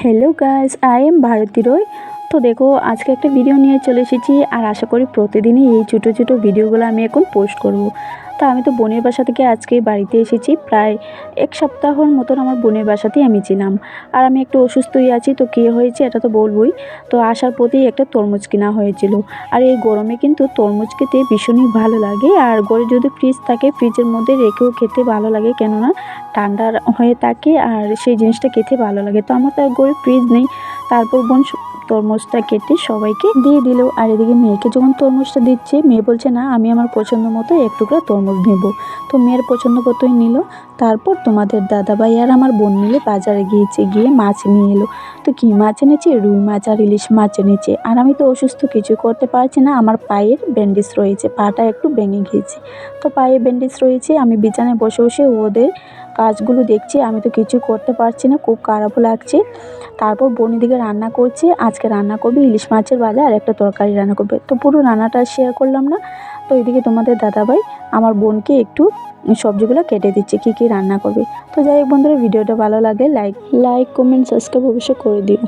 Hello guys I am Bharati Roy তো দেখো, আজকে একটা ভিডিও নিয়ে চলে এসেছি আর আশা করি প্রতিদিনই এই ছোটো ছোটো ভিডিওগুলো আমি এখন পোস্ট করব। তা আমি তো বোনের বাসা থেকে আজকে বাড়িতে এসেছি। প্রায় এক সপ্তাহর মতন আমার বোনের বাসাতেই আমি ছিলাম। আর আমি একটু অসুস্থই আছি, তো কী হয়েছে এটা তো বলবই। তো আসার পথেই একটা তরমুজ কেনা হয়েছিল। আর এই গরমে কিন্তু তরমুজ খেতে ভীষণই ভালো লাগে। আর ঘরে যদি ফ্রিজ থাকে, ফ্রিজের মধ্যে রেখেও খেতে ভালো লাগে। কেননা ঠান্ডা হয়ে থাকে আর সেই জিনিসটা খেতে ভালো লাগে। তো আমার তো আর ঘরে ফ্রিজ নেই। তারপর বোন তরমুজটা কেটে সবাইকে দিয়ে দিল। আর এদিকে মেয়েকে যখন তরমুজটা দিচ্ছে, মেয়ে বলছে, না, আমি আমার পছন্দ মতো এক টুকরা তরমুজ নেব। তো মেয়ের পছন্দ মতোই নিল। তারপর তোমাদের দাদাভাই আর আমার বোন মিলে বাজারে গিয়েছে, গিয়ে মাছ নিয়ে এলো। তো কী মাছ এনেছে? রুই মাছ আর ইলিশ মাছ এনেছে। আর আমি তো অসুস্থ কিছু করতে পারছি না। আমার পায়ের ব্যান্ডেজ রয়েছে, পাটা একটু ভেঙে গিয়েছে। তো পায়ে ব্যান্ডেজ রয়েছে, আমি বিছানায় বসে বসে ওদের কাজগুলো দেখছি, আমি তো কিছু করতে পারছি না, খুব খারাপও লাগছে। তারপর বোন এদিকে রান্না করছে, আজকে রান্না করবে ইলিশ মাছের বাজার আর একটা তরকারি রান্না করবে। তো পুরো রান্নাটা শেয়ার করলাম না। তো এদিকে তোমাদের দাদাভাই আমার বোনকে একটু সবজিগুলো কেটে দিচ্ছে, কী কী রান্না করবে। তো যাই হোক বন্ধুরা, ভিডিওটা ভালো লাগে লাইক লাইক কমেন্ট সাবস্ক্রাইব অবশ্যই করে দিও।